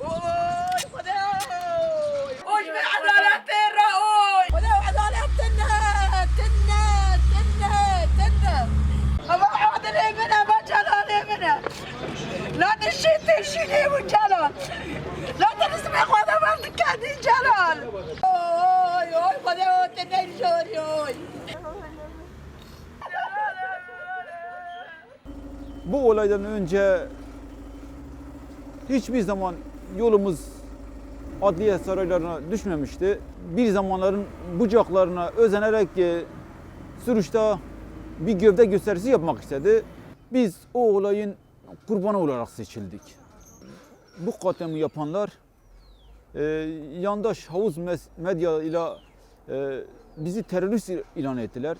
أوي خداوي. وش من عدالة ترى اوي خداوي. عدالة تنة تنة تنة تنة أبا عاد لي منها ما جالا لي منها لا تشيتي شيلي وجالا لا تنسمي خذ مرتك كادي جلال أوي أوي خداوي تنة جوري أوي. Bu olaydan önce hiçbir zaman yolumuz adliye saraylarına düşmemişti. Bir zamanların bucaklarına özenerek e, Sürüş'te bir gövde gösterisi yapmak istedi. Biz o olayın kurbanı olarak seçildik. Bu katliamı yapanlar e, yandaş havuz medya ile e, bizi terörist ilan ettiler.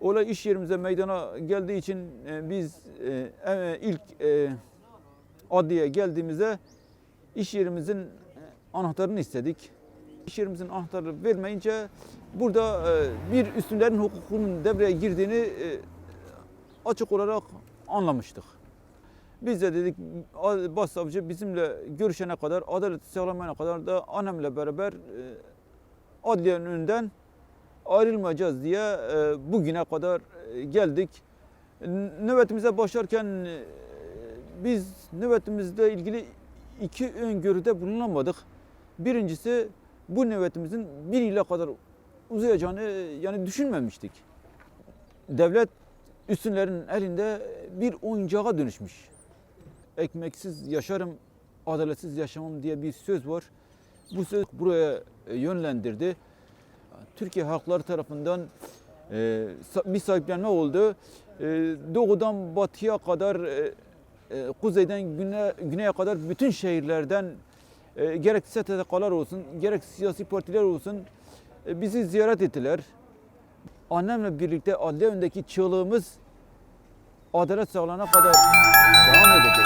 Olay iş yerimize meydana geldiği için e, biz e, e, ilk e, adliye geldiğimizde iş yerimizin e, anahtarını istedik. İş yerimizin anahtarı vermeyince burada e, bir üstünlerin hukukunun devreye girdiğini e, açık olarak anlamıştık. Biz de dedik başsavcı bizimle görüşene kadar, adaleti sağlamayana kadar da annemle beraber adliyenin önünden ayrılmayacağız diye bugüne kadar geldik. Nöbetimize başlarken biz nöbetimizle ilgili iki öngörüde bulunamadık. Birincisi bu nöbetimizin bir ile kadar uzayacağını yani düşünmemiştik. Devlet üstünlerin elinde bir oyuncağa dönüşmüş. Ekmeksiz yaşarım, adaletsiz yaşamam diye bir söz var. Bu söz buraya yönlendirdi. Türkiye halkları tarafından e, bir sahiplenme oldu. E, doğudan batıya kadar, e, e, kuzeyden güne, güneye kadar bütün şehirlerden e, gerek STK'lar olsun, gerek siyasi partiler olsun e, bizi ziyaret ettiler. Annemle birlikte adliye önündeki çığlığımız adalet sağlanana kadar devam edecek.